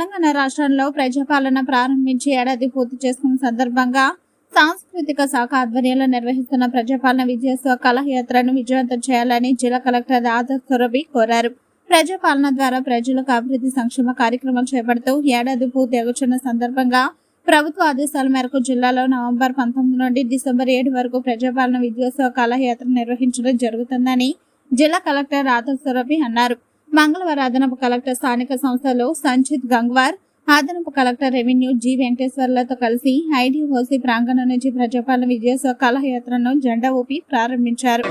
తెలంగాణ రాష్ట్రంలో ప్రజాపాలన ప్రారంభించి ఏడాది పూర్తి చేసుకున్న సందర్భంగా సాంస్కృతిక శాఖ ఆధ్వర్యంలో నిర్వహిస్తున్న ప్రజాపాలన విజయోత్సవ కళయాత్రను విజయవంతం చేయాలని జిల్లా కలెక్టర్ ఆదర్ సురభి కోరారు. ప్రజాపాలన ద్వారా ప్రజలకు అభివృద్ధి సంక్షేమ కార్యక్రమాలు చేపడుతూ ఏడాది పూర్తి ఎగుచున్న సందర్భంగా ప్రభుత్వ ఆదేశాల మేరకు జిల్లాలో నవంబర్ పంతొమ్మిది నుండి డిసెంబర్ ఏడు వరకు ప్రజాపాలన విజయోత్సవ కళయాత్ర నిర్వహించడం జరుగుతుందని జిల్లా కలెక్టర్ రాధవ్ సురభి అన్నారు. మంగళవారం అదనపు కలెక్టర్ స్థానిక సంస్థలు సంచిత్ గంగ్వార్ అదనపు కలెక్టర్ రెవెన్యూ జి వెంకటేశ్వర్లతో కలిసి ఐడిఓసి ప్రాంగణం నుంచి ప్రజాపాలన విజయోత్సవ కళయాత్రను జెండా ఊపి ప్రారంభించారు.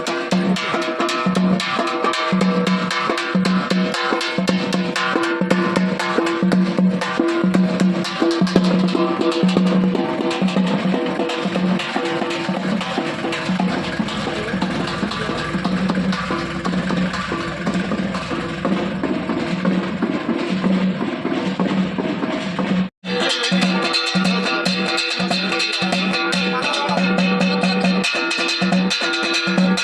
తెలంగాణ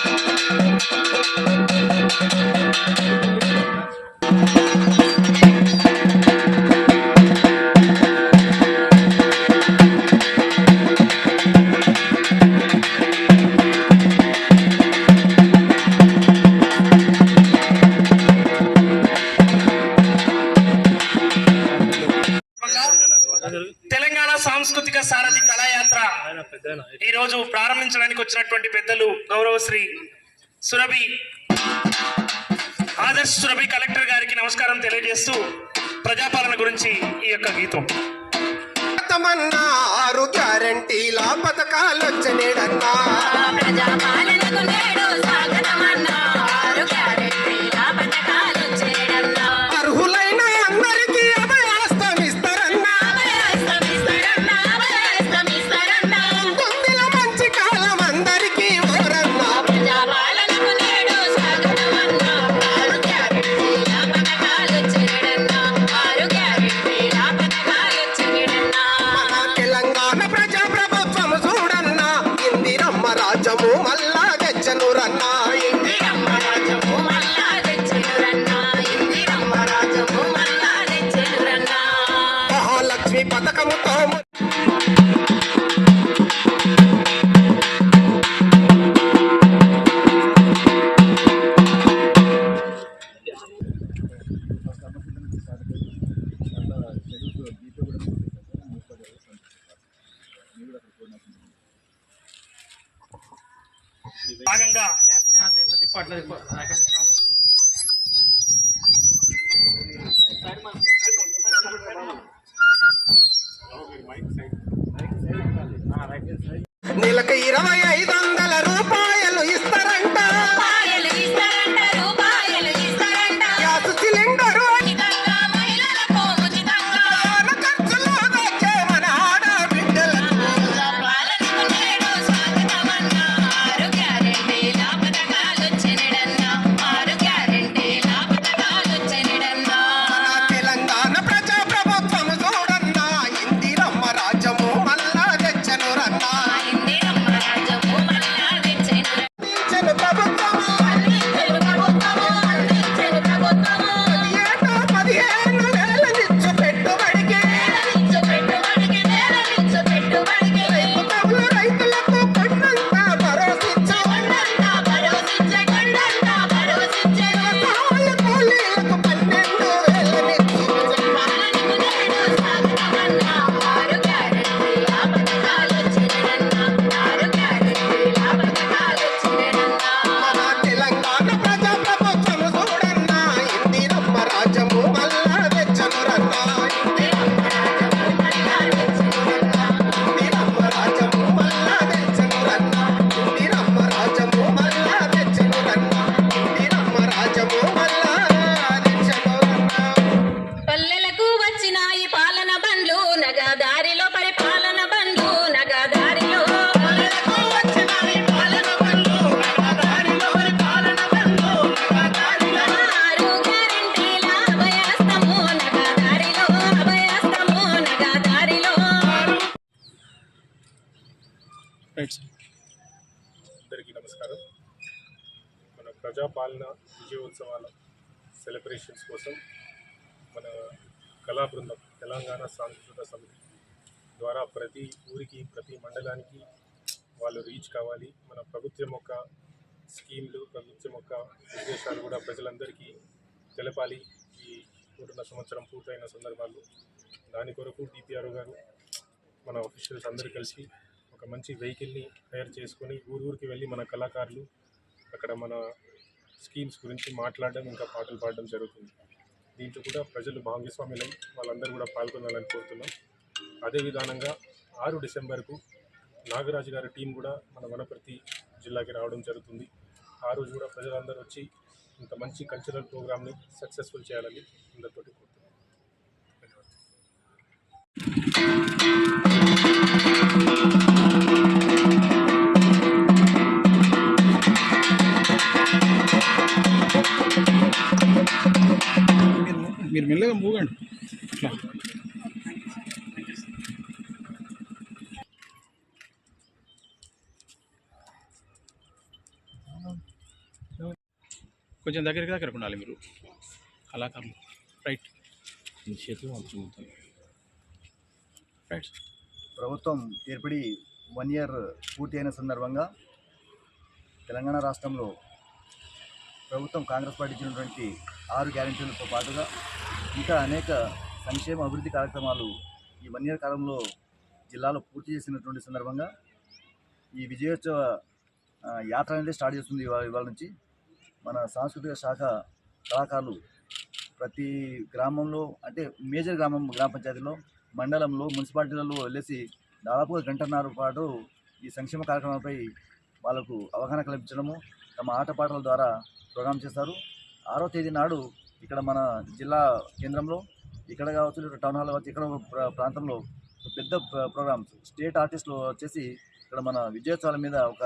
వచ్చినటువంటి పెద్దలు గౌరవశ్రీ సురభి ఆదర్శ్ సురభి కలెక్టర్ గారికి నమస్కారం తెలియజేస్తూ ప్రజాపాలన గురించి ఈ యొక్క గీతం. తమన్నా ఆరు గ్యారంటీల పథకాలొచ్చనేడన్నా. ప్రజాపాలనకు மல்லா கச்சனூர் அண்ணாய் భాగంగా నెలకు ఇరవై ఐదు వందల రూపాయలు. అందరికీ నమస్కారం. మన ప్రజాపాలన విజయోత్సవాల సెలబ్రేషన్స్ కోసం మన కళా బృందం తెలంగాణ సాంస్కృతిక సమితి ద్వారా ప్రతి ఊరికి ప్రతి మండలానికి వాళ్ళు రీచ్ కావాలి. మన ప్రభుత్వం యొక్క స్కీమ్లు ప్రభుత్వం యొక్క ఉద్దేశాలు కూడా ప్రజలందరికీ తెలపాలి. ఈ నూతన సంవత్సరం పూర్తయిన సందర్భాల్లో దాని కొరకు డిపిఆర్ గారు మన ఆఫీషియల్స్ అందరూ కలిసి ఒక మంచి వెహికల్ని హైర్ చేసుకొని ఊరు ఊరికి వెళ్ళి మన కళాకారులు అక్కడ మన స్కీమ్స్ గురించి మాట్లాడడం ఇంకా పాటలు పాడడం జరుగుతుంది. దీంట్లో కూడా ప్రజలు భాగస్వాములై వాళ్ళందరూ కూడా పాల్గొనాలని కోరుతున్నాం. అదే విధానంగా ఆరు డిసెంబర్కు నాగరాజు గారి టీం కూడా మన వనపర్తి జిల్లాకి రావడం జరుగుతుంది. ఆ రోజు కూడా ప్రజలందరూ వచ్చి ఇంత మంచి కల్చరల్ ప్రోగ్రామ్ని సక్సెస్ఫుల్ చేయాలని అందరితోటి కోరుతున్నాం. ధన్యవాదాలు. కొంచెం దగ్గరికి దగ్గరకు ఉండాలి మీరు. కళాకారులు రైట్ మీ చేతులు వంచుకుంటాను రైట్ ప్రభుత్వం ఏర్పడి వన్ ఇయర్ పూర్తి అయిన సందర్భంగా తెలంగాణ రాష్ట్రంలో ప్రభుత్వం కాంగ్రెస్ పార్టీ ఇచ్చినటువంటి ఆరు గ్యారెంటీలతో పాటుగా ఇంకా అనేక సంక్షేమ అభివృద్ధి కార్యక్రమాలు ఈ వన్ ఇయర్ కాలంలో జిల్లాలో పూర్తి చేసినటువంటి సందర్భంగా ఈ విజయోత్సవ యాత్ర అనేది స్టార్ట్ చేస్తుంది ఇవాళ ఇవాళ నుంచి. మన సాంస్కృతిక శాఖ కళాకారులు ప్రతి గ్రామంలో అంటే మేజర్ గ్రామం గ్రామ పంచాయతీలో మండలంలో మున్సిపాలిటీలలో వెళ్ళేసి దాదాపుగా గంటన్నర పాటు ఈ సంక్షేమ కార్యక్రమాలపై వాళ్ళకు అవగాహన కల్పించడము తమ ఆటపాటల ద్వారా ప్రోగ్రామ్ చేస్తారు. ఆరో తేదీ నాడు ఇక్కడ మన జిల్లా కేంద్రంలో ఇక్కడ కావచ్చు టౌన్ హాల్ కావచ్చు ఇక్కడ ప్రాంతంలో పెద్ద ప్ర- ప్రోగ్రామ్స్ స్టేట్ ఆర్టిస్టులు వచ్చేసి ఇక్కడ మన విజయోత్సవాల మీద ఒక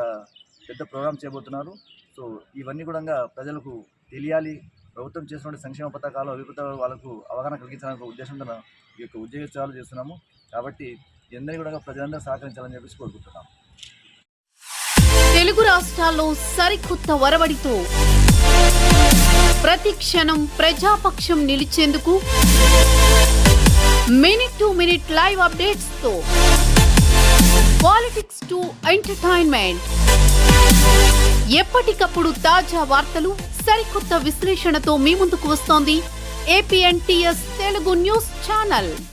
పెద్ద ప్రోగ్రామ్ చేయబోతున్నారు. సో ఇవన్నీ కూడా ప్రజలకు తెలియాలి. ప్రభుత్వం చేసినటువంటి సంక్షేమ పథకాలు అభివృద్ధి వాళ్ళకు అవగాహన కలిగించడానికి ఉద్దేశంతో ఈ యొక్క ఉద్యోగాలు చేస్తున్నాము. కాబట్టి అందరినీ కూడా ప్రజలందరూ సహకరించాలని చెప్పేసి కోరుకుంటున్నాం. తెలుగు రాష్ట్రాల్లో సరికొత్త వరవడితో ప్రతి క్షణం ప్రజాపక్షం నిలిచేందుకు మినిట్ టు మినిట్ లైవ్ అప్డేట్స్తో పాలిటిక్స్ టు ఎంటర్టైన్మెంట్. ఎప్పటికప్పుడు తాజా వార్తలు సరికొత్త విశ్లేషణతో మీ ముందుకు వస్తోంది. A P N T S Telugu news channel.